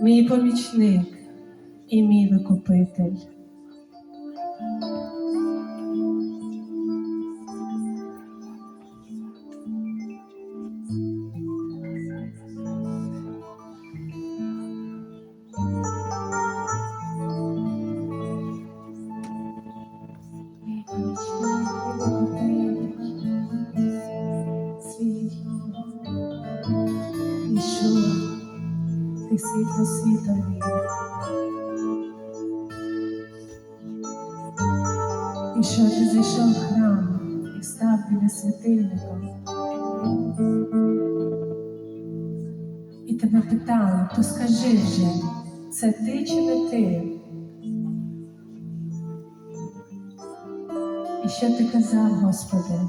мій помічник і мій викупитель. Світло світові. І що ти зайшов в храм і став біля світильника. І тебе питали, то скажи вже, це ти чи не ти? І що ти казав, Господи?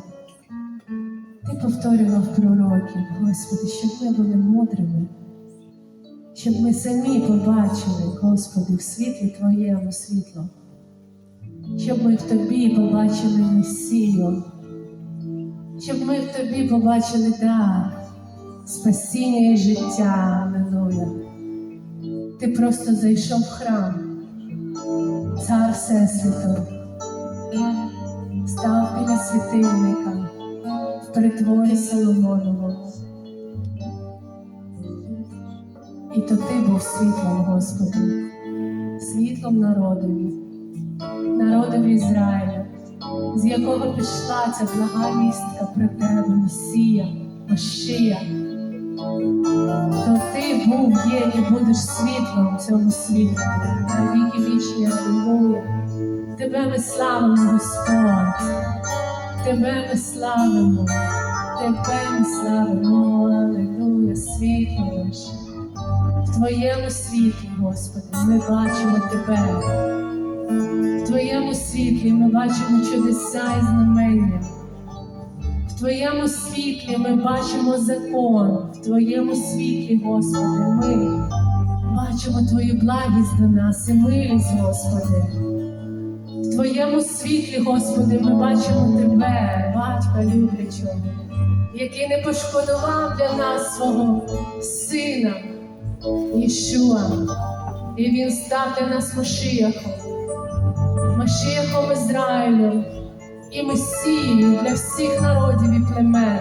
Ти повторював пророків, Господи, щоб ми були мудрими, щоб ми самі побачили, Господи, в світлі Твоєму світло, щоб ми в Тобі побачили Месію, щоб ми в Тобі побачили дар, спасіння і життя, Аллилуйя. Ти просто зайшов в храм, цар Всесвіту, став біля світильника в притворі Соломоновому. І то ти був світлом, Господи, світлом народові, народові Ізраїля, з якого пішла ця блага вістка про тебе, Месія, Машия. То ти був, є і будеш світлом цьому світу, на віки вічні, Аллилуйя. Тебе ми славимо, Господь. Тебе ми славимо, тебе ми славимо, Аллилуйя, світло наше. В Твоєму світлі, Господи, ми бачимо Тебе. В Твоєму світлі ми бачимо чудеса і знамення. В Твоєму світлі ми бачимо закон. В Твоєму світлі, Господи, ми бачимо Твою благість до нас і милість, Господи. В Твоєму світлі, Господи, ми бачимо Тебе, батька люблячого, який не пошкодував для нас свого Сина Ішуа. І Він для нас Машіяхом, Машіяхом Ізраїлю і Месією для всіх народів і племен.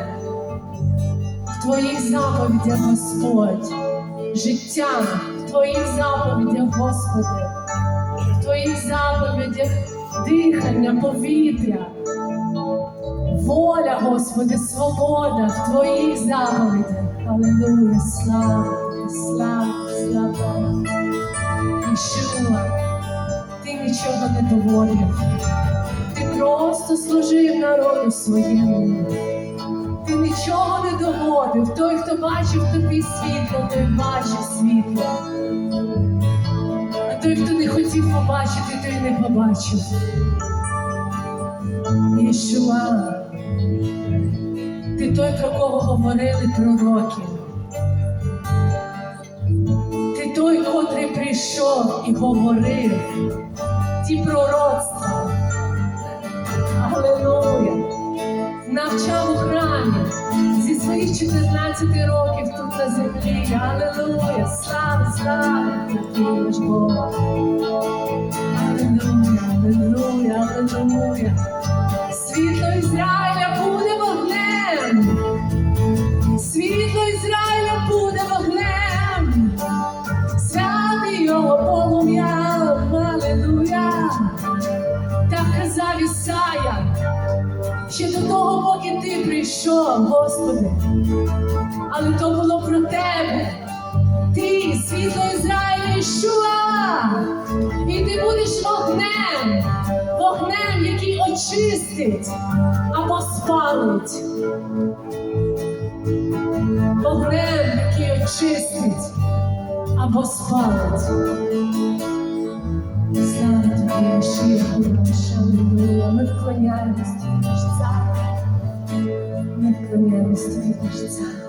В Твоїх заповідях, Господь, життя в Твоїх заповідях, Господи, в Твоїх заповідях дихання, повітря, воля, Господи, свобода в Твоїх заповідях. Аллилуйя, слава, слава. Народу своєму. Ти нічого не доводив. Той, хто бачив тобі світло, той бачив світло. А той, хто не хотів побачити, той не побачив. Ішуа, ти той, про кого говорили пророки. Ти той, котрий прийшов і говорив ті пророцтва. Навчав у храмі зі своїх 14 років тут на землі. Аллилуйя! Слава, слава тобі, наш Бог! Аллилуйя, аллилуйя! Світло Ізраїля буде вогнем! Світло Ізраїля буде вогнем! Святий його полум'я! Аллилуйя! Так казав Ісая, ще до ти прийшов, Господи. Але то було про тебе. Ти, світло Ізраїля, Ішуа! І ти будеш вогнем, вогнем, який очистить або спалить. Вогнем, який очистить або спалить. Слава тобі, наша Аллилуйя. Ми вклоняємось тобі, наш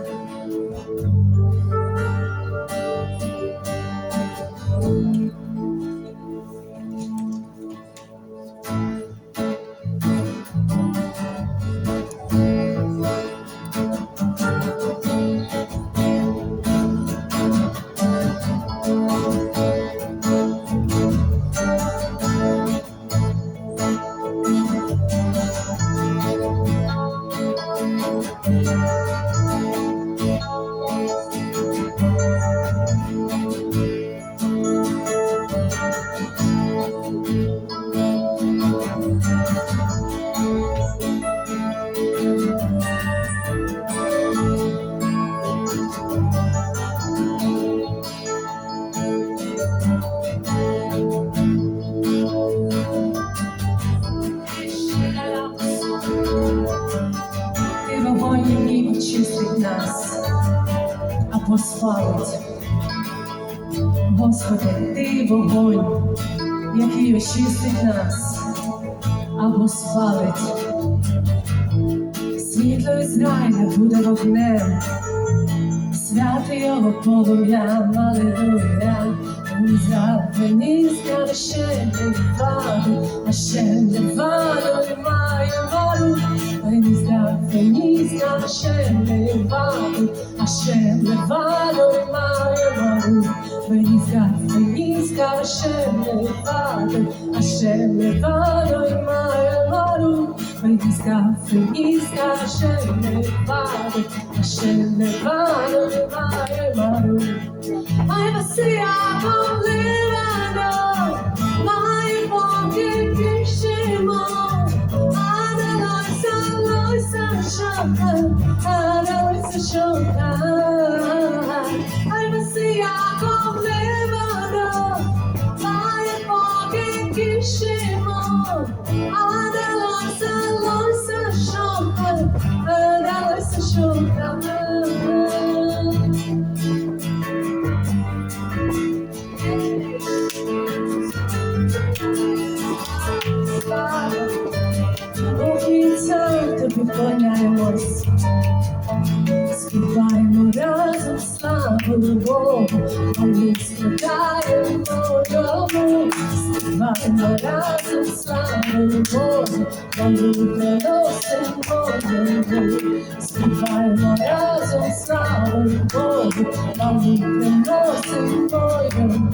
Ти вогонь, який очистить нас, або спалить. Господи, ти вогонь, який очистить нас, або спалить. Світло Ізраїля буде вогнем, святий його полум'я, Аллилуйя. מוזר ונזכר השם לבד, השם לבד, אוי מה יאמרו. ונזכר ונזכר השם לבד, השם לבד, אוי מה יאמרו. ונזכר ונזכר השם לבד, השם לבד, אוי מה יאמרו. פייסקה, פייסקה, אשר לבד, אשר לבד, לבד, לבד. I was see I won't live at all. My walking kitchen mall. Analyze, analyze, shocker. Analyze, shocker. Обіцяю тобі поняємось, співаємо разом славу Богу, а ми складаємо йому, співаємо разом славу Богу, а ми приносимо йому, співаємо разом славу Богу, а ми приносимо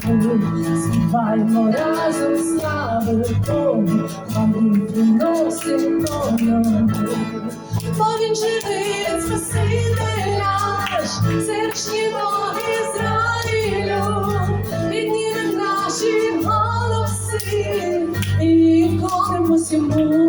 йому, співаємо разом славу Богу, а ми приносимо йому. Бо він живий, спаситель наш, серчні Бог Ізраїлю, підніме наші голоси і вклонимось йому.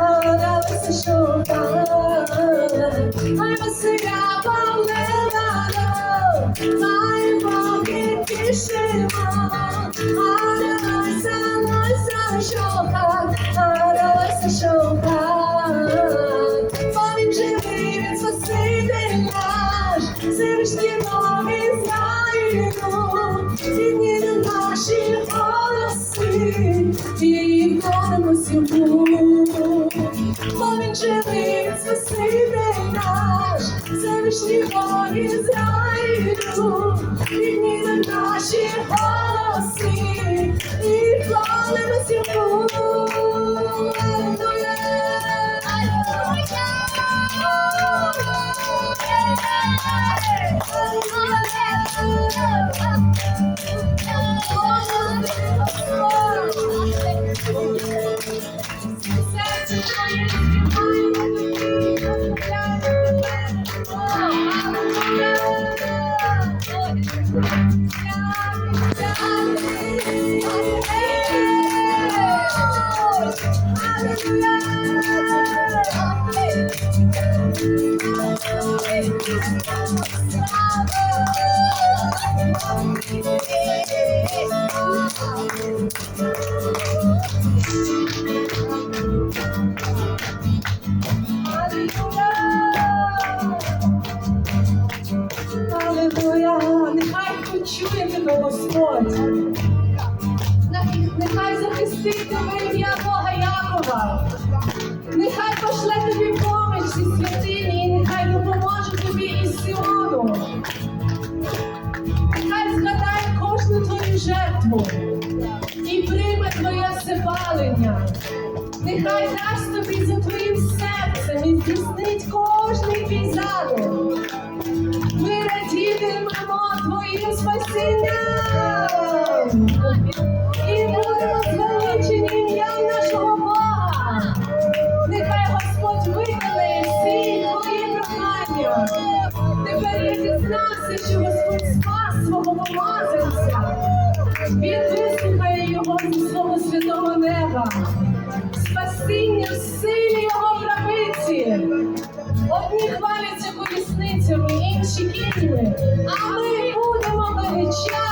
Arabası şurada Arabası gel Він спаситель наш, Всевишній Бог Ізраїлю, підніме наші голоси і вклонимось Чує тебе Господь, нехай захистить тебе ім'я Бога Якова. Здійснить кожний задум. Ми радітимемо твоїм спасінням і будемо звеличені ім'ям нашого Бога. Нехай Господь виконає всі твої прохання. Тепер я дізнався, що Господь спас свого помазанця. Він вислухає його зі свого святого неба. Спасіння правиці. Одні хваляться колісницями, інші кіньми, а ми будемо величати